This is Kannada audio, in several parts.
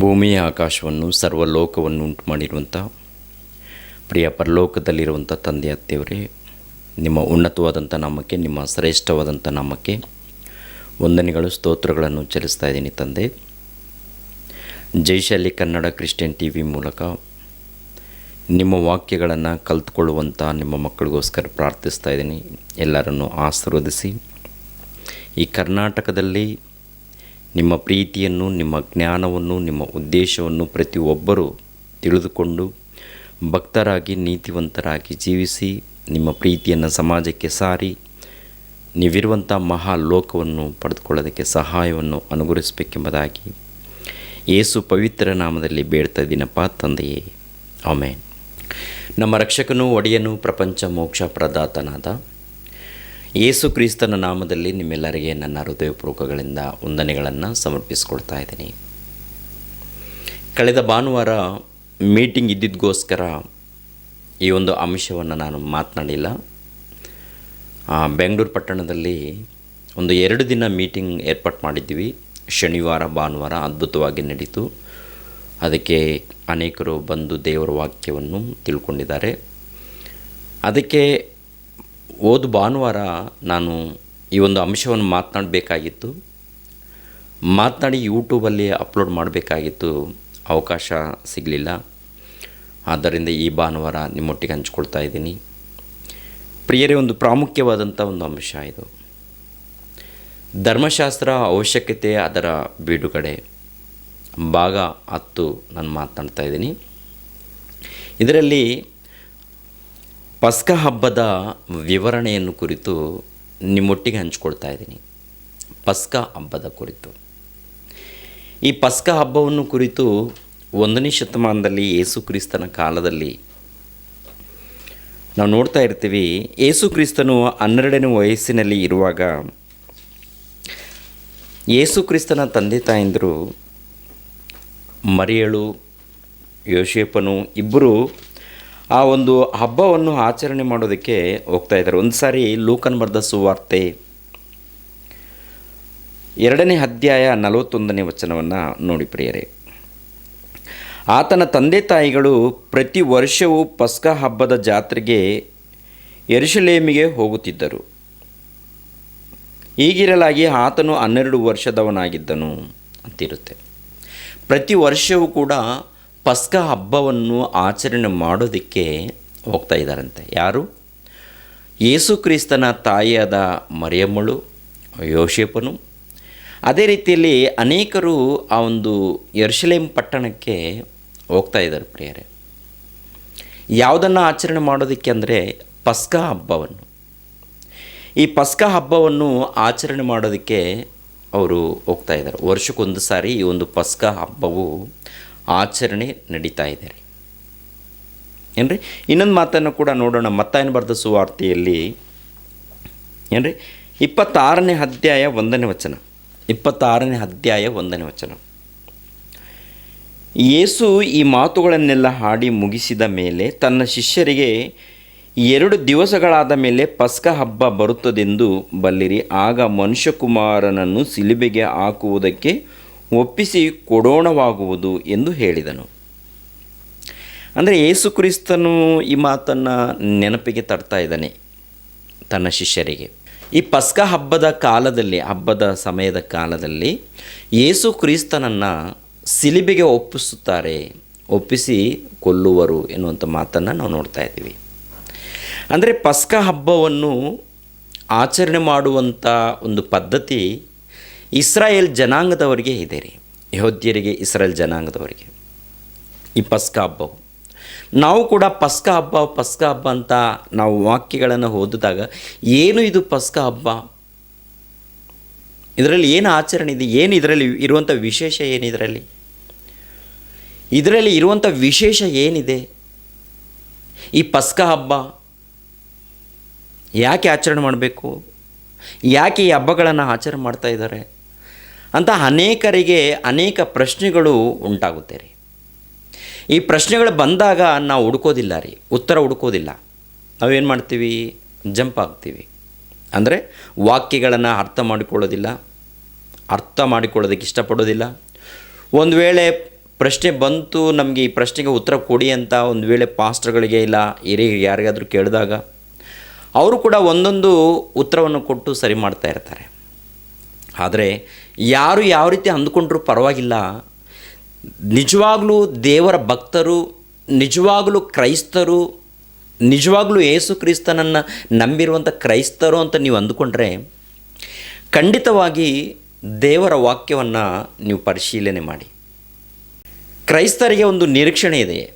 ಭೂಮಿಯ ಆಕಾಶವನ್ನು, ಸರ್ವಲೋಕವನ್ನು ಉಂಟು ಮಾಡಿರುವಂಥ ಪ್ರಿಯ ಪರಲೋಕದಲ್ಲಿರುವಂಥ ತಂದೆ ಅತ್ತೆಯವರೇ, ನಿಮ್ಮ ಉನ್ನತವಾದಂಥ ನಾಮಕ್ಕೆ, ನಿಮ್ಮ ಶ್ರೇಷ್ಠವಾದಂಥ ನಾಮಕ್ಕೆ ವಂದನೆಗಳು, ಸ್ತೋತ್ರಗಳನ್ನು ಚಲಿಸ್ತಾ ಇದ್ದೀನಿ ತಂದೆ. ಜೈಶಾಲಿ ಕನ್ನಡ ಕ್ರಿಶ್ಚಿಯನ್ ಟಿ ವಿ ಮೂಲಕ ನಿಮ್ಮ ವಾಕ್ಯಗಳನ್ನು ಕಲ್ತ್ಕೊಳ್ಳುವಂಥ ನಿಮ್ಮ ಮಕ್ಕಳಿಗೋಸ್ಕರ ಪ್ರಾರ್ಥಿಸ್ತಾ ಇದ್ದೀನಿ. ಎಲ್ಲರನ್ನು ಆಶೀರ್ವದಿಸಿ. ಈ ಕರ್ನಾಟಕದಲ್ಲಿ ನಿಮ್ಮ ಪ್ರೀತಿಯನ್ನು, ನಿಮ್ಮ ಜ್ಞಾನವನ್ನು, ನಿಮ್ಮ ಉದ್ದೇಶವನ್ನು ಪ್ರತಿಯೊಬ್ಬರೂ ತಿಳಿದುಕೊಂಡು ಭಕ್ತರಾಗಿ, ನೀತಿವಂತರಾಗಿ ಜೀವಿಸಿ, ನಿಮ್ಮ ಪ್ರೀತಿಯನ್ನು ಸಮಾಜಕ್ಕೆ ಸಾರಿ, ನೀವಿರುವಂಥ ಮಹಾಲೋಕವನ್ನು ಪಡೆದುಕೊಳ್ಳೋದಕ್ಕೆ ಸಹಾಯವನ್ನು ಅನುಗ್ರಹಿಸಬೇಕೆಂಬುದಾಗಿ ಯೇಸು ಪವಿತ್ರ ನಾಮದಲ್ಲಿ ಬೇಡ್ತಾ ದಿನಪ್ಪ ತಂದೆಯೇ. ಆಮೇನ್. ನಮ್ಮ ರಕ್ಷಕನು ಒಡೆಯನು ಪ್ರಪಂಚ ಮೋಕ್ಷ ಪ್ರದಾತನಾದ ಯೇಸು ಕ್ರಿಸ್ತನ ನಾಮದಲ್ಲಿ ನಿಮ್ಮೆಲ್ಲರಿಗೆ ನನ್ನ ಹೃದಯಪೂರ್ವಕಗಳಿಂದ ವಂದನೆಗಳನ್ನು ಸಮರ್ಪಿಸ್ಕೊಳ್ತಾ ಇದ್ದೀನಿ. ಕಳೆದ ಭಾನುವಾರ ಮೀಟಿಂಗ್ ಇದ್ದಿದ್ದಗೋಸ್ಕರ ಈ ಒಂದು ಅಂಶವನ್ನು ನಾನು ಮಾತನಾಡಿಲ್ಲ. ಬೆಂಗಳೂರು ಪಟ್ಟಣದಲ್ಲಿ ಒಂದು ಎರಡು ದಿನ ಮೀಟಿಂಗ್ ಏರ್ಪಾಟ್ ಮಾಡಿದ್ವಿ. ಶನಿವಾರ, ಭಾನುವಾರ ಅದ್ಭುತವಾಗಿ ನಡೀತು. ಅದಕ್ಕೆ ಅನೇಕರು ಬಂದು ದೇವರ ವಾಕ್ಯವನ್ನು ತಿಳ್ಕೊಂಡಿದ್ದಾರೆ. ಅದಕ್ಕೆ ಹೋದ ಭಾನುವಾರ ನಾನು ಈ ಒಂದು ಅಂಶವನ್ನು ಮಾತನಾಡಬೇಕಾಗಿತ್ತು. ಮಾತನಾಡಿ ಯೂಟ್ಯೂಬಲ್ಲಿ ಅಪ್ಲೋಡ್ ಮಾಡಬೇಕಾಗಿತ್ತು. ಅವಕಾಶ ಸಿಗಲಿಲ್ಲ. ಆದ್ದರಿಂದ ಈ ಭಾನುವಾರ ನಿಮ್ಮೊಟ್ಟಿಗೆ ಹಂಚ್ಕೊಳ್ತಾ ಇದ್ದೀನಿ. ಪ್ರಿಯರೇ, ಒಂದು ಪ್ರಾಮುಖ್ಯವಾದಂಥ ಒಂದು ಅಂಶ ಇದು. ಧರ್ಮಶಾಸ್ತ್ರ ಅವಶ್ಯಕತೆ ಅದರ ಬಿಡುಗಡೆ. ಭಾಗ ಹತ್ತು ನಾನು ಮಾತನಾಡ್ತಾ ಇದ್ದೀನಿ. ಇದರಲ್ಲಿ ಪಸ್ಕ ಹಬ್ಬದ ವಿವರಣೆಯನ್ನು ಕುರಿತು ನಿಮ್ಮೊಟ್ಟಿಗೆ ಹಂಚ್ಕೊಳ್ತಾ ಇದ್ದೀನಿ. ಪಸ್ಕ ಹಬ್ಬದ ಕುರಿತು. ಈ ಪಸ್ಕ ಹಬ್ಬವನ್ನು ಕುರಿತು ಒಂದನೇ ಶತಮಾನದಲ್ಲಿ ಯೇಸು ಕ್ರಿಸ್ತನ ಕಾಲದಲ್ಲಿ ನಾವು ನೋಡ್ತಾ ಇರ್ತೀವಿ ಯೇಸು ಕ್ರಿಸ್ತನು ಹನ್ನೆರಡನೇ ವಯಸ್ಸಿನಲ್ಲಿ ಇರುವಾಗ ಯೇಸು ಕ್ರಿಸ್ತನ ತಂದೆ ತಾಯಂದರು ಮರಿಯಳು ಯೋಶೇಪನು ಇಬ್ಬರು ಆ ಒಂದು ಹಬ್ಬವನ್ನು ಆಚರಣೆ ಮಾಡೋದಕ್ಕೆ ಹೋಗ್ತಾ ಇದ್ದಾರೆ. ಒಂದು ಸಾರಿ ಲೂಕನ್ ಬರೆದ ಸುವಾರ್ತೆ. ಎರಡನೇ ಅಧ್ಯಾಯ ನಲವತ್ತೊಂದನೇ ವಚನವನ್ನು ನೋಡಿ ಪ್ರಿಯರೇ. ಆತನ ತಂದೆ ತಾಯಿಗಳು ಪ್ರತಿ ವರ್ಷವೂ ಪಸ್ಕ ಹಬ್ಬದ ಜಾತ್ರೆಗೆ ಎರುಶಲೇಮಿಗೆ ಹೋಗುತ್ತಿದ್ದರು. ಈಗಿರಲಾಗಿ ಆತನು ಹನ್ನೆರಡು ವರ್ಷದವನಾಗಿದ್ದನು ಅಂತಿರುತ್ತೆ. ಪ್ರತಿ ವರ್ಷವೂ ಕೂಡ ಪಸ್ಕ ಹಬ್ಬವನ್ನು ಆಚರಣೆ ಮಾಡೋದಕ್ಕೆ ಹೋಗ್ತಾ ಇದ್ದಾರಂತೆ. ಯಾರು? ಯೇಸು ಕ್ರಿಸ್ತನ ತಾಯಿಯಾದ ಮರಿಯಮ್ಮಳು ಯೋಶೇಪನು ಅದೇ ರೀತಿಯಲ್ಲಿ ಅನೇಕರು ಆ ಒಂದು ಯರ್ಶಲೇಮ್ ಪಟ್ಟಣಕ್ಕೆ ಹೋಗ್ತಾ ಇದ್ದಾರೆ ಪ್ರಿಯರೇ. ಯಾವುದನ್ನು ಆಚರಣೆ ಮಾಡೋದಕ್ಕೆ ಅಂದರೆ ಪಸ್ಕ ಹಬ್ಬವನ್ನು. ಈ ಪಸ್ಕ ಹಬ್ಬವನ್ನು ಆಚರಣೆ ಮಾಡೋದಕ್ಕೆ ಅವರು ಹೋಗ್ತಾ ಇದ್ದಾರೆ. ವರ್ಷಕ್ಕೊಂದು ಸಾರಿ ಈ ಒಂದು ಪಸ್ಕ ಹಬ್ಬವು ಆಚರಣೆ ನಡೀತಾ ಇದೆ ರೀ. ಏನ್ರಿ? ಇನ್ನೊಂದು ಮಾತನ್ನು ಕೂಡ ನೋಡೋಣ. ಮತ್ತಾಯನ ಬರೆದ ಸುವಾರ್ತೆಯಲ್ಲಿ ಏನ್ರಿ? ಇಪ್ಪತ್ತಾರನೇ ಅಧ್ಯಾಯ ಒಂದನೇ ವಚನ. ಇಪ್ಪತ್ತಾರನೇ ಅಧ್ಯಾಯ ಒಂದನೇ ವಚನ. ಯೇಸು ಈ ಮಾತುಗಳನ್ನೆಲ್ಲ ಹಾಡಿ ಮುಗಿಸಿದ ಮೇಲೆ ತನ್ನ ಶಿಷ್ಯರಿಗೆ ಎರಡು ದಿವಸಗಳಾದ ಮೇಲೆ ಪಸ್ಕ ಹಬ್ಬ ಬರುತ್ತದೆಂದು ಬಲ್ಲಿರಿ. ಆಗ ಮನುಷ್ಯಕುಮಾರನನ್ನು ಸಿಲುಬೆಗೆ ಹಾಕುವುದಕ್ಕೆ ಒಪ್ಪಿಸಿ ಕೊಡೋಣವಾಗುವುದು ಎಂದು ಹೇಳಿದನು. ಅಂದರೆ ಯೇಸು ಕ್ರಿಸ್ತನು ಈ ಮಾತನ್ನು ನೆನಪಿಗೆ ತರ್ತಾ ಇದ್ದಾನೆ ತನ್ನ ಶಿಷ್ಯರಿಗೆ. ಈ ಪಸ್ಕ ಹಬ್ಬದ ಕಾಲದಲ್ಲಿ, ಹಬ್ಬದ ಸಮಯದ ಕಾಲದಲ್ಲಿ ಯೇಸು ಕ್ರಿಸ್ತನನ್ನು ಸಿಲಿಬೆಗೆ ಒಪ್ಪಿಸುತ್ತಾರೆ, ಒಪ್ಪಿಸಿ ಕೊಲ್ಲುವರು ಎನ್ನುವಂಥ ಮಾತನ್ನು ನಾವು ನೋಡ್ತಾ ಇದ್ದೀವಿ. ಅಂದರೆ ಪಸ್ಕ ಹಬ್ಬವನ್ನು ಆಚರಣೆ ಮಾಡುವಂಥ ಒಂದು ಪದ್ಧತಿ ಇಸ್ರಾಯೇಲ್ ಜನಾಂಗದವರಿಗೆ ಇದೆ ರೀ. ಯಹೋದ್ಯರಿಗೆ, ಇಸ್ರಾಯೇಲ್ ಜನಾಂಗದವರಿಗೆ. ಈ ಪಸ್ಕ ಹಬ್ಬವು ನಾವು ಕೂಡ ಪಸ್ಕ ಹಬ್ಬ ಪಸ್ಕ ಹಬ್ಬ ಅಂತ ನಾವು ವಾಕ್ಯಗಳನ್ನು ಓದಿದಾಗ ಏನು ಇದು ಪಸ್ಕ ಹಬ್ಬ? ಇದರಲ್ಲಿ ಏನು ಆಚರಣೆ ಇದೆ? ಏನು ಇದರಲ್ಲಿ ಇರುವಂಥ ವಿಶೇಷ ಏನು ಇದರಲ್ಲಿ? ಇದರಲ್ಲಿ ಇರುವಂಥ ವಿಶೇಷ ಏನಿದೆ? ಈ ಪಸ್ಕ ಹಬ್ಬ ಯಾಕೆ ಆಚರಣೆ ಮಾಡಬೇಕು? ಯಾಕೆ ಈ ಹಬ್ಬಗಳನ್ನು ಆಚರಣೆ ಮಾಡ್ತಾ ಇದ್ದಾರೆ? ಅಂತ ಅನೇಕರಿಗೆ ಅನೇಕ ಪ್ರಶ್ನೆಗಳು ಉಂಟಾಗುತ್ತೆ ರೀ. ಈ ಪ್ರಶ್ನೆಗಳು ಬಂದಾಗ ನಾವು ಹುಡುಕೋದಿಲ್ಲ ರೀ, ಉತ್ತರ ಹುಡುಕೋದಿಲ್ಲ. ನಾವೇನು ಮಾಡ್ತೀವಿ? ಜಂಪ್ ಆಗ್ತೀವಿ. ಅಂದರೆ ವಾಕ್ಯಗಳನ್ನು ಅರ್ಥ ಮಾಡಿಕೊಳ್ಳೋದಿಲ್ಲ, ಅರ್ಥ ಮಾಡಿಕೊಳ್ಳೋದಕ್ಕೆ ಇಷ್ಟಪಡೋದಿಲ್ಲ. ಒಂದು ವೇಳೆ ಪ್ರಶ್ನೆ ಬಂತು, ನಮಗೆ ಈ ಪ್ರಶ್ನೆಗೆ ಉತ್ತರ ಕೊಡಿ ಅಂತ ಒಂದು ವೇಳೆ ಪಾಸ್ಟರ್ಗಳಿಗೆ ಇಲ್ಲ, ಹಿರಿಯ ಯಾರಿಗಾದರೂ ಕೇಳಿದಾಗ, ಅವರು ಕೂಡ ಒಂದೊಂದು ಉತ್ತರವನ್ನು ಕೊಟ್ಟು ಸರಿ ಮಾಡ್ತಾ ಇರ್ತಾರೆ. ಆದರೆ ಯಾರು ಯಾವ ರೀತಿ ಅಂದುಕೊಂಡ್ರೂ ಪರವಾಗಿಲ್ಲ. ನಿಜವಾಗಲೂ ದೇವರ ಭಕ್ತರು, ನಿಜವಾಗಲೂ ಕ್ರೈಸ್ತರು, ನಿಜವಾಗಲೂ ಏಸು ಕ್ರಿಸ್ತನನ್ನು ನಂಬಿರುವಂಥ ಕ್ರೈಸ್ತರು ಅಂತ ನೀವು ಅಂದುಕೊಂಡ್ರೆ ಖಂಡಿತವಾಗಿ ದೇವರ ವಾಕ್ಯವನ್ನು ನೀವು ಪರಿಶೀಲನೆ ಮಾಡಿ. ಕ್ರೈಸ್ತರಿಗೆ ಒಂದು ನಿರೀಕ್ಷಣೆ ಇದೆ.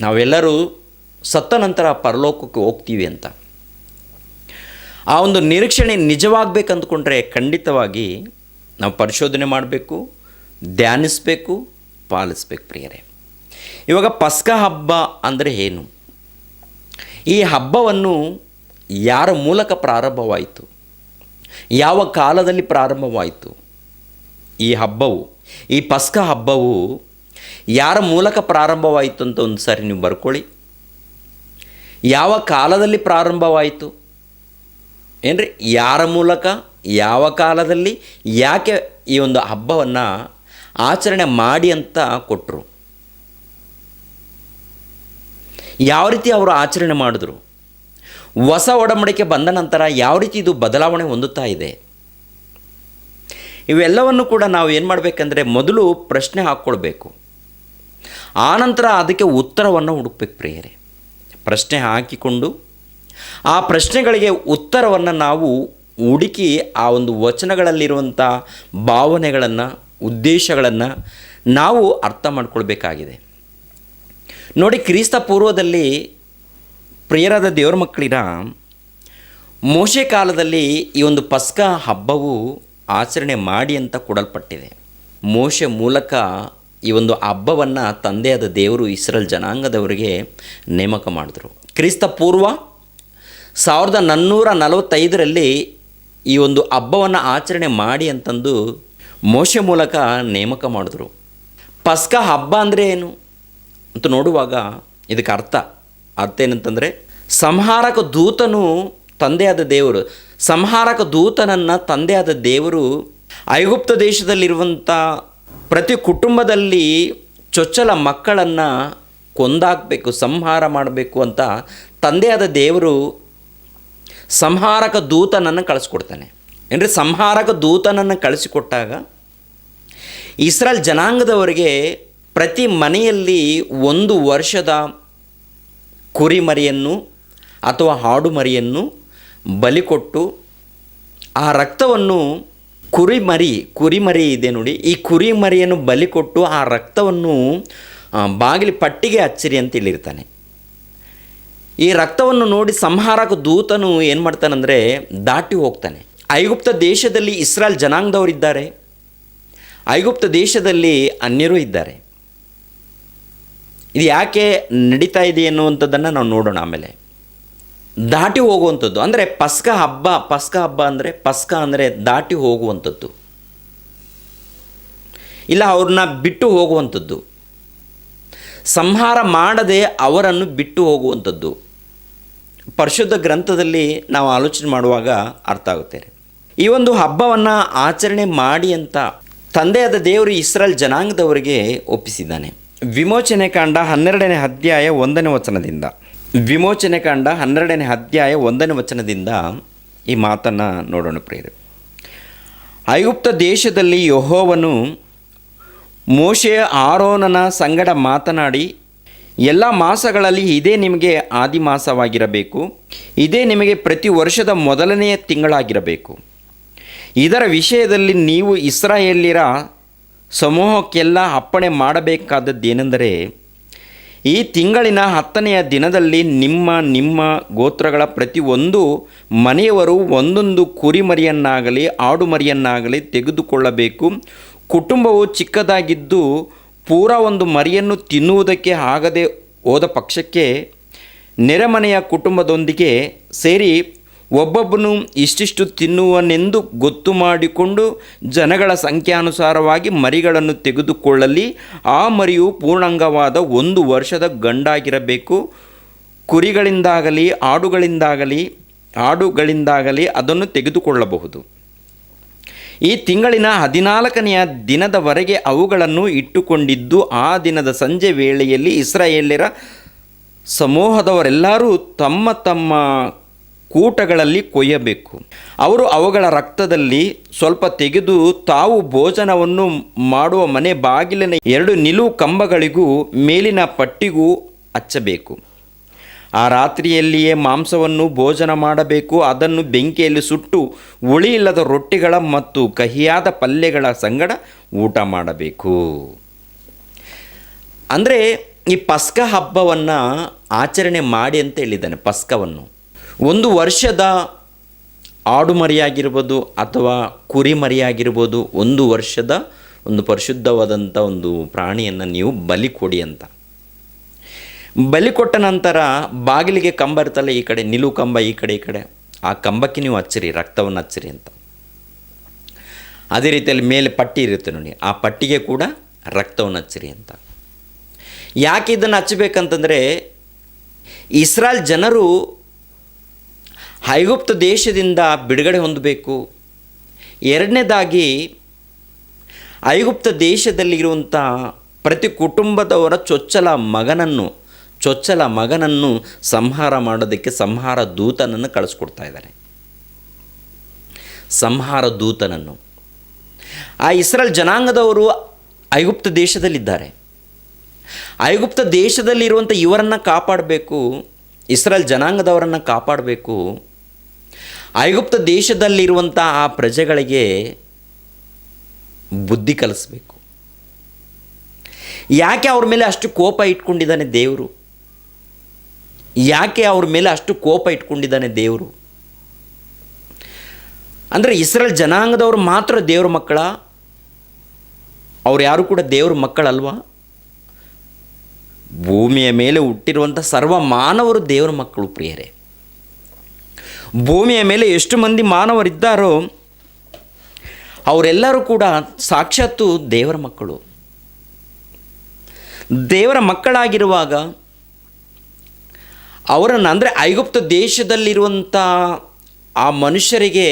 ನಾವೆಲ್ಲರೂ ಸತ್ತ ನಂತರ ಪರಲೋಕಕ್ಕೆ ಹೋಗ್ತೀವಿ ಅಂತ. ಆ ಒಂದು ನಿರೀಕ್ಷಣೆ ನಿಜವಾಗಬೇಕಂದ್ಕೊಂಡ್ರೆ ಖಂಡಿತವಾಗಿ ನಾವು ಪರಿಶೋಧನೆ ಮಾಡಬೇಕು, ಧ್ಯಾನಿಸಬೇಕು, ಪಾಲಿಸ್ಬೇಕು ಪ್ರಿಯರೇ. ಇವಾಗ ಪಸ್ಕ ಹಬ್ಬ ಅಂದರೆ ಏನು? ಈ ಹಬ್ಬವನ್ನು ಯಾರ ಮೂಲಕ ಪ್ರಾರಂಭವಾಯಿತು? ಯಾವ ಕಾಲದಲ್ಲಿ ಪ್ರಾರಂಭವಾಯಿತು? ಈ ಹಬ್ಬವು, ಈ ಪಸ್ಕ ಹಬ್ಬವು ಯಾರ ಮೂಲಕ ಪ್ರಾರಂಭವಾಯಿತು ಅಂತ ಒಂದು ಸಾರಿ ನೀವು ಬರ್ಕೊಳ್ಳಿ. ಯಾವ ಕಾಲದಲ್ಲಿ ಪ್ರಾರಂಭವಾಯಿತು? ಏನ್ರಿ? ಯಾರ ಮೂಲಕ? ಯಾವ ಕಾಲದಲ್ಲಿ? ಯಾಕೆ ಈ ಒಂದು ಹಬ್ಬವನ್ನು ಆಚರಣೆ ಮಾಡಿ ಅಂತ ಕೊಟ್ಟರು ಯಾವ ರೀತಿ ಅವರು ಆಚರಣೆ ಮಾಡಿದ್ರು? ಹೊಸ ಒಡಂಬಡಿಕೆ ಬಂದ ನಂತರ ಯಾವ ರೀತಿ ಇದು ಬದಲಾವಣೆ ಹೊಂದುತ್ತಾ ಇದೆ? ಇವೆಲ್ಲವನ್ನು ಕೂಡ ನಾವು ಏನು ಮಾಡಬೇಕಂದ್ರೆ ಮೊದಲು ಪ್ರಶ್ನೆ ಹಾಕ್ಕೊಳ್ಬೇಕು. ಆನಂತರ ಅದಕ್ಕೆ ಉತ್ತರವನ್ನು ಹುಡುಕ್ಬೇಕು ಪ್ರಿಯರೇ. ಪ್ರಶ್ನೆ ಹಾಕಿಕೊಂಡು ಆ ಪ್ರಶ್ನೆಗಳಿಗೆ ಉತ್ತರವನ್ನು ನಾವು ಹುಡುಕಿ ಆ ಒಂದು ವಚನಗಳಲ್ಲಿರುವಂಥ ಭಾವನೆಗಳನ್ನು, ಉದ್ದೇಶಗಳನ್ನು ನಾವು ಅರ್ಥ ಮಾಡ್ಕೊಳ್ಬೇಕಾಗಿದೆ. ನೋಡಿ ಕ್ರಿಸ್ತ ಪೂರ್ವದಲ್ಲಿ ಪ್ರಿಯರಾದ ದೇವರ ಮಕ್ಕಳಿನ ಮೋಶೆ ಕಾಲದಲ್ಲಿ ಈ ಒಂದು ಪಸ್ಕ ಹಬ್ಬವು ಆಚರಣೆ ಮಾಡಿ ಅಂತ ಕೊಡಲ್ಪಟ್ಟಿದೆ. ಮೋಶೆ ಮೂಲಕ ಈ ಒಂದು ಹಬ್ಬವನ್ನು ತಂದೆಯಾದ ದೇವರು ಇಸ್ರೇಲ್ ಜನಾಂಗದವರಿಗೆ ನೇಮಕ ಮಾಡಿದ್ರು. ಕ್ರಿಸ್ತ ಪೂರ್ವ ಸಾವಿರದ ನಾನ್ನೂರ ನಲವತ್ತೈದರಲ್ಲಿ ಈ ಒಂದು ಹಬ್ಬವನ್ನು ಆಚರಣೆ ಮಾಡಿ ಅಂತಂದು ಮೋಶೆ ಮೂಲಕ ನೇಮಕ ಮಾಡಿದ್ರು. ಪಸ್ಕ ಹಬ್ಬ ಅಂದರೆ ಏನು ಅಂತ ನೋಡುವಾಗ ಇದಕ್ಕೆ ಅರ್ಥ. ಅರ್ಥ ಏನಂತಂದರೆ ಸಂಹಾರಕ ದೂತನು ತಂದೆಯಾದ ದೇವರು. ಸಂಹಾರಕ ದೂತನನ್ನು ತಂದೆಯಾದ ದೇವರು ಐಗುಪ್ತ ದೇಶದಲ್ಲಿರುವಂಥ ಪ್ರತಿ ಕುಟುಂಬದಲ್ಲಿ ಚೊಚ್ಚಲ ಮಕ್ಕಳನ್ನು ಕೊಂದಾಕಬೇಕು, ಸಂಹಾರ ಮಾಡಬೇಕು ಅಂತ ತಂದೆಯಾದ ದೇವರು ಸಂಹಾರಕ ದೂತನನ್ನು ಕಳಿಸ್ಕೊಡ್ತಾನೆ. ಅಂದರೆ ಸಂಹಾರಕ ದೂತನನ್ನು ಕಳಿಸಿಕೊಟ್ಟಾಗ ಇಸ್ರಾಲ್ ಜನಾಂಗದವರಿಗೆ ಪ್ರತಿ ಮನೆಯಲ್ಲಿ ಒಂದು ವರ್ಷದ ಕುರಿಮರಿಯನ್ನು ಅಥವಾ ಹಾಡು ಮರಿಯನ್ನು ಬಲಿ ಕೊಟ್ಟು ಆ ರಕ್ತವನ್ನು ಕುರಿಮರಿ ಕುರಿಮರಿ ಇದೆ ನೋಡಿ, ಈ ಕುರಿಮರಿಯನ್ನು ಬಲಿ ಕೊಟ್ಟು ಆ ರಕ್ತವನ್ನು ಬಾಗಿಲು ಪಟ್ಟಿಗೆ ಹಚ್ಚಿರಿ ಅಂತ ಹೇಳಿರ್ತಾನೆ. ಈ ರಕ್ತವನ್ನು ನೋಡಿ ಸಂಹಾರಕ ದೂತನು ಏನು ಮಾಡ್ತಾನಂದರೆ ದಾಟಿ ಹೋಗ್ತಾನೆ. ಐಗುಪ್ತ ದೇಶದಲ್ಲಿ ಇಸ್ರಾಲ್ ಜನಾಂಗದವರಿದ್ದಾರೆ ಐಗುಪ್ತ ದೇಶದಲ್ಲಿ ಅನ್ಯರು ಇದ್ದಾರೆ. ಇದು ಯಾಕೆ ನಡೀತಾ ಇದೆ ಅನ್ನುವಂಥದ್ದನ್ನು ನಾವು ನೋಡೋಣ ಆಮೇಲೆ. ದಾಟಿ ಹೋಗುವಂಥದ್ದು, ಅಂದರೆ ಪಸ್ಕ ಹಬ್ಬ ಪಸ್ಕ ಹಬ್ಬ ಅಂದರೆ ಪಸ್ಕ ಅಂದರೆ ದಾಟಿ ಹೋಗುವಂಥದ್ದು. ಇಲ್ಲ, ಅವ್ರನ್ನ ಬಿಟ್ಟು ಹೋಗುವಂಥದ್ದು. ಸಂಹಾರ ಮಾಡದೆ ಅವರನ್ನು ಬಿಟ್ಟು ಹೋಗುವಂಥದ್ದು. ಪರಿಶುದ್ಧ ಗ್ರಂಥದಲ್ಲಿ ನಾವು ಆಲೋಚನೆ ಮಾಡುವಾಗ ಅರ್ಥ ಆಗುತ್ತೆ. ಈ ಒಂದು ಹಬ್ಬವನ್ನು ಆಚರಣೆ ಮಾಡಿ ಅಂತ ತಂದೆಯಾದ ದೇವರು ಇಸ್ರೇಲ್ ಜನಾಂಗದವರಿಗೆ ಒಪ್ಪಿಸಿದ್ದಾನೆ. ವಿಮೋಚನೆ ಕಾಂಡ ಹನ್ನೆರಡನೇ ಅಧ್ಯಾಯ ಒಂದನೇ ವಚನದಿಂದ. ವಿಮೋಚನೆ ಕಾಂಡ ಹನ್ನೆರಡನೇ ಅಧ್ಯಾಯ ಒಂದನೇ ವಚನದಿಂದ ಈ ಮಾತನ್ನು ನೋಡೋಣ ಪ್ರಿಯರು. ಐಗುಪ್ತ ದೇಶದಲ್ಲಿ ಯಹೋವನು ಮೋಶೆಯ ಆರೋನನ ಸಂಗಡ ಮಾತನಾಡಿ ಎಲ್ಲ ಮಾಸಗಳಲ್ಲಿ ಇದೇ ನಿಮಗೆ ಆದಿ ಮಾಸವಾಗಿರಬೇಕು ಇದೇ ನಿಮಗೆ ಪ್ರತಿ ವರ್ಷದ ಮೊದಲನೆಯ ತಿಂಗಳಾಗಿರಬೇಕು. ಇದರ ವಿಷಯದಲ್ಲಿ ನೀವು ಇಸ್ರಾಯೇಲಿರ ಸಮೂಹಕ್ಕೆಲ್ಲ ಅಪ್ಪಣೆ ಮಾಡಬೇಕಾದದ್ದೇನೆಂದರೆ, ಈ ತಿಂಗಳಿನ ಹತ್ತನೆಯ ದಿನದಲ್ಲಿ ನಿಮ್ಮ ನಿಮ್ಮ ಗೋತ್ರಗಳ ಪ್ರತಿಯೊಂದು ಮನೆಯವರು ಒಂದೊಂದು ಕುರಿಮರಿಯನ್ನಾಗಲಿ, ಆಡುಮರಿಯನ್ನಾಗಲಿ ತೆಗೆದುಕೊಳ್ಳಬೇಕು. ಕುಟುಂಬವು ಚಿಕ್ಕದಾಗಿದ್ದು ಪೂರಾ ಒಂದು ಮರಿಯನ್ನು ತಿನ್ನುವುದಕ್ಕೆ ಆಗದೆ ಹೋದ ಪಕ್ಷಕ್ಕೆ ನೆರೆಮನೆಯ ಕುಟುಂಬದೊಂದಿಗೆ ಸೇರಿ ಒಬ್ಬೊಬ್ಬನು ಇಷ್ಟಿಷ್ಟು ತಿನ್ನುವನೆಂದು ಗೊತ್ತು ಮಾಡಿಕೊಂಡು ಜನಗಳ ಸಂಖ್ಯಾನುಸಾರವಾಗಿ ಮರಿಗಳನ್ನು ತೆಗೆದುಕೊಳ್ಳಲಿ, ಆ ಮರಿಯು ಪೂರ್ಣಾಂಗವಾದ ಒಂದು ವರ್ಷದ ಗಂಡಾಗಿರಬೇಕು. ಕುರಿಗಳಿಂದಾಗಲಿ, ಆಡುಗಳಿಂದಾಗಲಿ ಆಡುಗಳಿಂದಾಗಲಿ ಅದನ್ನು ತೆಗೆದುಕೊಳ್ಳಬಹುದು. ಈ ತಿಂಗಳಿನ ಹದಿನಾಲ್ಕನೆಯ ದಿನದವರೆಗೆ ಅವುಗಳನ್ನು ಇಟ್ಟುಕೊಂಡಿದ್ದು, ಆ ದಿನದ ಸಂಜೆ ವೇಳೆಯಲ್ಲಿ ಇಸ್ರಾಯೇಲ್ಯರ ಸಮೂಹದವರೆಲ್ಲರೂ ತಮ್ಮ ತಮ್ಮ ಕೂಟಗಳಲ್ಲಿ ಕೊಯ್ಯಬೇಕು. ಅವರು ಅವುಗಳ ರಕ್ತದಲ್ಲಿ ಸ್ವಲ್ಪ ತೆಗೆದು ತಾವು ಭೋಜನವನ್ನು ಮಾಡುವ ಮನೆ ಬಾಗಿಲಿನ ಎರಡು ನಿಲುವು ಕಂಬಗಳಿಗೂ ಮೇಲಿನ ಪಟ್ಟಿಗೂ ಹಚ್ಚಬೇಕು. ಆ ರಾತ್ರಿಯಲ್ಲಿಯೇ ಮಾಂಸವನ್ನು ಭೋಜನ ಮಾಡಬೇಕು. ಅದನ್ನು ಬೆಂಕಿಯಲ್ಲಿ ಸುಟ್ಟು ಉಳಿಯಿಲ್ಲದ ರೊಟ್ಟಿಗಳ ಮತ್ತು ಕಹಿಯಾದ ಪಲ್ಯಗಳ ಸಂಗಡ ಊಟ ಮಾಡಬೇಕು. ಅಂದರೆ ಈ ಪಸ್ಕ ಹಬ್ಬವನ್ನು ಆಚರಣೆ ಮಾಡಿ ಅಂತ ಹೇಳಿದ್ದಾನೆ ಪಸ್ಕವನ್ನು. ಒಂದು ವರ್ಷದ ಆಡು ಮರಿಯಾಗಿರ್ಬೋದು ಅಥವಾ ಕುರಿ ಮರಿಯಾಗಿರ್ಬೋದು ಒಂದು ವರ್ಷದ ಒಂದು ಪರಿಶುದ್ಧವಾದಂಥ ಒಂದು ಪ್ರಾಣಿಯನ್ನು ನೀವು ಬಲಿ ಕೊಡಿ ಅಂತ. ಬಲಿ ಕೊಟ್ಟ ನಂತರ ಬಾಗಿಲಿಗೆ ಕಂಬ ಇರ್ತಲ್ಲ ಈ ಕಡೆ ನಿಲು ಕಂಬ ಈ ಕಡೆ ಈ ಕಡೆ. ಆ ಕಂಬಕ್ಕೆ ನೀವು ಹಚ್ಚಿರಿ, ರಕ್ತವನ್ನು ಹಚ್ಚಿರಿ ಅಂತ. ಅದೇ ರೀತಿಯಲ್ಲಿ ಮೇಲೆ ಪಟ್ಟಿ ಇರುತ್ತೆ ನೋಡಿ, ಆ ಪಟ್ಟಿಗೆ ಕೂಡ ರಕ್ತವನ್ನು ಹಚ್ಚಿರಿ ಅಂತ. ಯಾಕೆ ಇದನ್ನು ಹಚ್ಚಬೇಕಂತಂದರೆ, ಇಸ್ರಾಯಲ್ ಜನರು ಹೈಗುಪ್ತ ದೇಶದಿಂದ ಬಿಡುಗಡೆ ಹೊಂದಬೇಕು. ಎರಡನೇದಾಗಿ, ಐಗುಪ್ತ ದೇಶದಲ್ಲಿರುವಂಥ ಪ್ರತಿ ಕುಟುಂಬದವರ ಚೊಚ್ಚಲ ಮಗನನ್ನು ಚೊಚ್ಚಲ ಮಗನನ್ನು ಸಂಹಾರ ಮಾಡೋದಕ್ಕೆ ಸಂಹಾರ ದೂತನನ್ನು ಕಳಿಸ್ಕೊಡ್ತಾ ಇದ್ದಾರೆ. ಸಂಹಾರ ದೂತನನ್ನು. ಆ ಇಸ್ರೇಲ್ ಜನಾಂಗದವರು ಐಗುಪ್ತ ದೇಶದಲ್ಲಿದ್ದಾರೆ. ಐಗುಪ್ತ ದೇಶದಲ್ಲಿರುವಂಥ ಇವರನ್ನು ಕಾಪಾಡಬೇಕು ಇಸ್ರೇಲ್ ಜನಾಂಗದವರನ್ನು ಕಾಪಾಡಬೇಕು, ಐಗುಪ್ತ ದೇಶದಲ್ಲಿರುವಂಥ ಆ ಪ್ರಜೆಗಳಿಗೆ ಬುದ್ಧಿ ಕಲಿಸ್ಬೇಕು. ಯಾಕೆ ಅವ್ರ ಮೇಲೆ ಅಷ್ಟು ಕೋಪ ಇಟ್ಕೊಂಡಿದ್ದಾನೆ ದೇವರು? ಯಾಕೆ ಅವ್ರ ಮೇಲೆ ಅಷ್ಟು ಕೋಪ ಇಟ್ಕೊಂಡಿದ್ದಾನೆ ದೇವರು? ಅಂದರೆ ಇಸ್ರೇಲ್ ಜನಾಂಗದವರು ಮಾತ್ರ ದೇವ್ರ ಮಕ್ಕಳ, ಅವ್ರು ಯಾರು ಕೂಡ ದೇವ್ರ ಮಕ್ಕಳಲ್ವಾ? ಭೂಮಿಯ ಮೇಲೆ ಹುಟ್ಟಿರುವಂಥ ಸರ್ವ ಮಾನವರು ದೇವರ ಮಕ್ಕಳು ಪ್ರಿಯರೇ. ಭೂಮಿಯ ಮೇಲೆ ಎಷ್ಟು ಮಂದಿ ಮಾನವರಿದ್ದಾರೋ, ಅವರೆಲ್ಲರೂ ಕೂಡ ಸಾಕ್ಷಾತ್ತು ದೇವರ ಮಕ್ಕಳು. ದೇವರ ಮಕ್ಕಳಾಗಿರುವಾಗ ಅವರನ್ನು ಅಂದರೆ ಐಗುಪ್ತ ದೇಶದಲ್ಲಿರುವಂಥ ಆ ಮನುಷ್ಯರಿಗೆ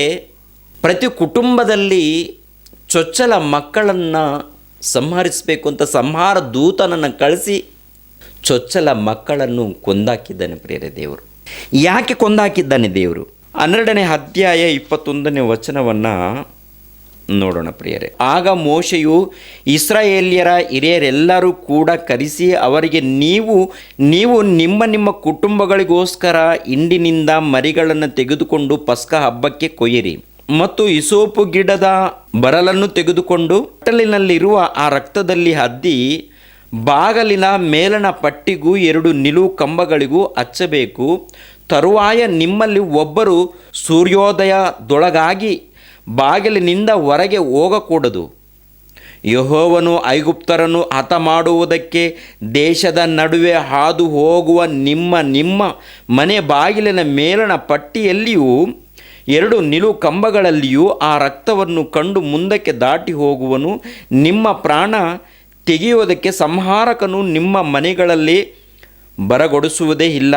ಪ್ರತಿ ಕುಟುಂಬದಲ್ಲಿ ಚೊಚ್ಚಲ ಮಕ್ಕಳನ್ನು ಸಂಹರಿಸಬೇಕು ಅಂತ ಸಂಹಾರ ದೂತನನ್ನು ಕಳಿಸಿ ಚೊಚ್ಚಲ ಮಕ್ಕಳನ್ನು ಕೊಂದಾಕಿದ್ದಾನೆ ಪ್ರಿಯರೇ ದೇವರು. ಯಾಕೆ ಕೊಂದಾಕಿದ್ದಾನೆ ದೇವರು? ಹನ್ನೆರಡನೇ ಅಧ್ಯಾಯ ಇಪ್ಪತ್ತೊಂದನೇ ವಚನವನ್ನು ನೋಡೋಣ ಪ್ರಿಯರೇ. ಆಗ ಮೋಶೆಯು ಇಸ್ರಾಯೇಲ್ಯರ ಹಿರಿಯರೆಲ್ಲರೂ ಕೂಡ ಕರೆಸಿ ಅವರಿಗೆ, ನೀವು ನೀವು ನಿಮ್ಮ ನಿಮ್ಮ ಕುಟುಂಬಗಳಿಗೋಸ್ಕರ ಹಿಂಡಿನಿಂದ ಮರಿಗಳನ್ನು ತೆಗೆದುಕೊಂಡು ಪಸ್ಕ ಹಬ್ಬಕ್ಕೆ ಕೊಯ್ಯಿರಿ. ಮತ್ತು ಇಸೋಪು ಗಿಡದ ಬರಲನ್ನು ತೆಗೆದುಕೊಂಡು ಬಟ್ಟಲಿನಲ್ಲಿರುವ ಆ ರಕ್ತದಲ್ಲಿ ಹದ್ದಿ ಬಾಗಲಿನ ಮೇಲಣ ಪಟ್ಟಿಗೂ ಎರಡು ನಿಲುವು ಕಂಬಗಳಿಗೂ ಹಚ್ಚಬೇಕು. ತರುವಾಯ ನಿಮ್ಮಲ್ಲಿ ಒಬ್ಬರು ಸೂರ್ಯೋದಯದೊಳಗಾಗಿ ಬಾಗಿಲಿನಿಂದ ಹೊರಗೆ ಹೋಗಕೂಡದು. ಯಹೋವನು ಐಗುಪ್ತರನ್ನು ಹತ ಮಾಡುವುದಕ್ಕೆ ದೇಶದ ನಡುವೆ ಹಾದು ಹೋಗುವ ನಿಮ್ಮ ನಿಮ್ಮ ಮನೆ ಬಾಗಿಲಿನ ಮೇಲಣ ಪಟ್ಟಿಯಲ್ಲಿಯೂ ಎರಡು ನಿಲು ಕಂಬಗಳಲ್ಲಿಯೂ ಆ ರಕ್ತವನ್ನು ಕಂಡು ಮುಂದಕ್ಕೆ ದಾಟಿ ಹೋಗುವನು. ನಿಮ್ಮ ಪ್ರಾಣ ತೆಗೆಯುವುದಕ್ಕೆ ಸಂಹಾರಕನು ನಿಮ್ಮ ಮನೆಗಳಲ್ಲಿ ಬರಗೊಡಿಸುವುದೇ ಇಲ್ಲ.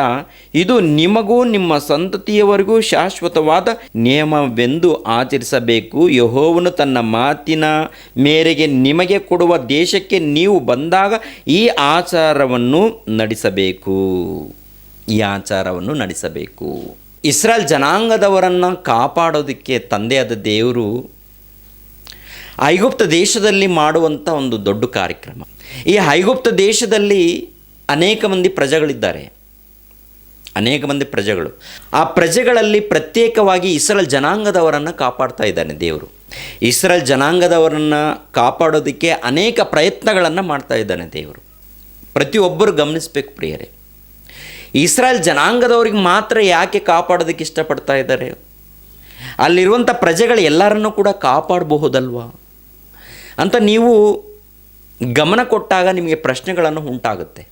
ಇದು ನಿಮಗೂ ನಿಮ್ಮ ಸಂತತಿಯವರಿಗೂ ಶಾಶ್ವತವಾದ ನಿಯಮವೆಂದು ಆಚರಿಸಬೇಕು. ಯಹೋವನು ತನ್ನ ಮಾತಿನ ಮೇರೆಗೆ ನಿಮಗೆ ಕೊಡುವ ದೇಶಕ್ಕೆ ನೀವು ಬಂದಾಗ ಈ ಆಚಾರವನ್ನು ನಡೆಸಬೇಕು. ಈ ಆಚಾರವನ್ನು ನಡೆಸಬೇಕು. ಇಸ್ರೇಲ್ ಜನಾಂಗದವರನ್ನು ಕಾಪಾಡೋದಕ್ಕೆ ತಂದೆಯಾದ ದೇವರು ಐಗುಪ್ತ ದೇಶದಲ್ಲಿ ಮಾಡುವಂಥ ಒಂದು ದೊಡ್ಡ ಕಾರ್ಯಕ್ರಮ. ಈ ಐಗುಪ್ತ ದೇಶದಲ್ಲಿ ಅನೇಕ ಮಂದಿ ಪ್ರಜೆಗಳಿದ್ದಾರೆ. ಅನೇಕ ಮಂದಿ ಪ್ರಜೆಗಳು. ಆ ಪ್ರಜೆಗಳಲ್ಲಿ ಪ್ರತ್ಯೇಕವಾಗಿ ಇಸ್ರೇಲ್ ಜನಾಂಗದವರನ್ನು ಕಾಪಾಡ್ತಾ ಇದ್ದಾನೆ ದೇವರು. ಇಸ್ರೇಲ್ ಜನಾಂಗದವರನ್ನು ಕಾಪಾಡೋದಕ್ಕೆ ಅನೇಕ ಪ್ರಯತ್ನಗಳನ್ನು ಮಾಡ್ತಾ ಇದ್ದಾನೆ ದೇವರು. ಪ್ರತಿಯೊಬ್ಬರು ಗಮನಿಸಬೇಕು ಪ್ರಿಯರೇ. ಇಸ್ರೇಲ್ ಜನಾಂಗದವ್ರಿಗೆ ಮಾತ್ರ ಯಾಕೆ ಕಾಪಾಡೋದಕ್ಕೆ ಇಷ್ಟಪಡ್ತಾ ಇದ್ದಾರೆ? ಅಲ್ಲಿರುವಂಥ ಪ್ರಜೆಗಳು ಎಲ್ಲರನ್ನೂ ಕೂಡ ಕಾಪಾಡಬಹುದಲ್ವಾ? ಅಂತ ನೀವು ಗಮನ ಕೊಟ್ಟಾಗ ನಿಮಗೆ ಪ್ರಶ್ನೆಗಳನ್ನು ಉಂಟಾಗುತ್ತೆ.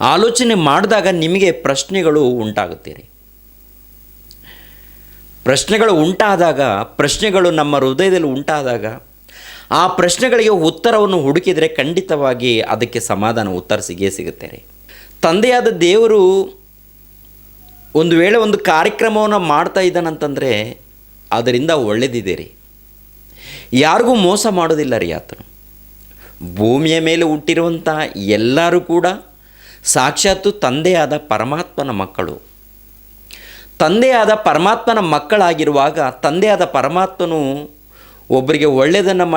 ಆಲೋಚನೆ ಮಾಡಿದಾಗ ನಿಮಗೆ ಪ್ರಶ್ನೆಗಳು ಉಂಟಾಗುತ್ತೀರಿ. ಪ್ರಶ್ನೆಗಳು ಉಂಟಾದಾಗ, ಪ್ರಶ್ನೆಗಳು ನಮ್ಮ ಹೃದಯದಲ್ಲಿ ಉಂಟಾದಾಗ, ಆ ಪ್ರಶ್ನೆಗಳಿಗೆ ಉತ್ತರವನ್ನು ಹುಡುಕಿದರೆ ಖಂಡಿತವಾಗಿ ಅದಕ್ಕೆ ಸಮಾಧಾನ ಉತ್ತರ ಸಿಗೇ ಸಿಗುತ್ತೆ ರೀ ತಂದೆಯಾದ ದೇವರು ಒಂದು ವೇಳೆ ಒಂದು ಕಾರ್ಯಕ್ರಮವನ್ನು ಮಾಡ್ತಾ ಇದ್ದಾನಂತಂದರೆ ಅದರಿಂದ ಒಳ್ಳೆಯದಿದೆ ರೀ ಯಾರಿಗೂ ಮೋಸ ಮಾಡೋದಿಲ್ಲ ರೀ ಆತನು. ಭೂಮಿಯ ಮೇಲೆ ಹುಟ್ಟಿರುವಂಥ ಎಲ್ಲರೂ ಕೂಡ ಸಾಕ್ಷಾತ್ತು ತಂದೆಯಾದ ಪರಮಾತ್ಮನ ಮಕ್ಕಳು. ತಂದೆಯಾದ ಪರಮಾತ್ಮನ ಮಕ್ಕಳಾಗಿರುವಾಗ ತಂದೆಯಾದ ಪರಮಾತ್ಮನು ಒಬ್ಬರಿಗೆ ಒಳ್ಳೆಯದನ್ನು ಮಾಡಿ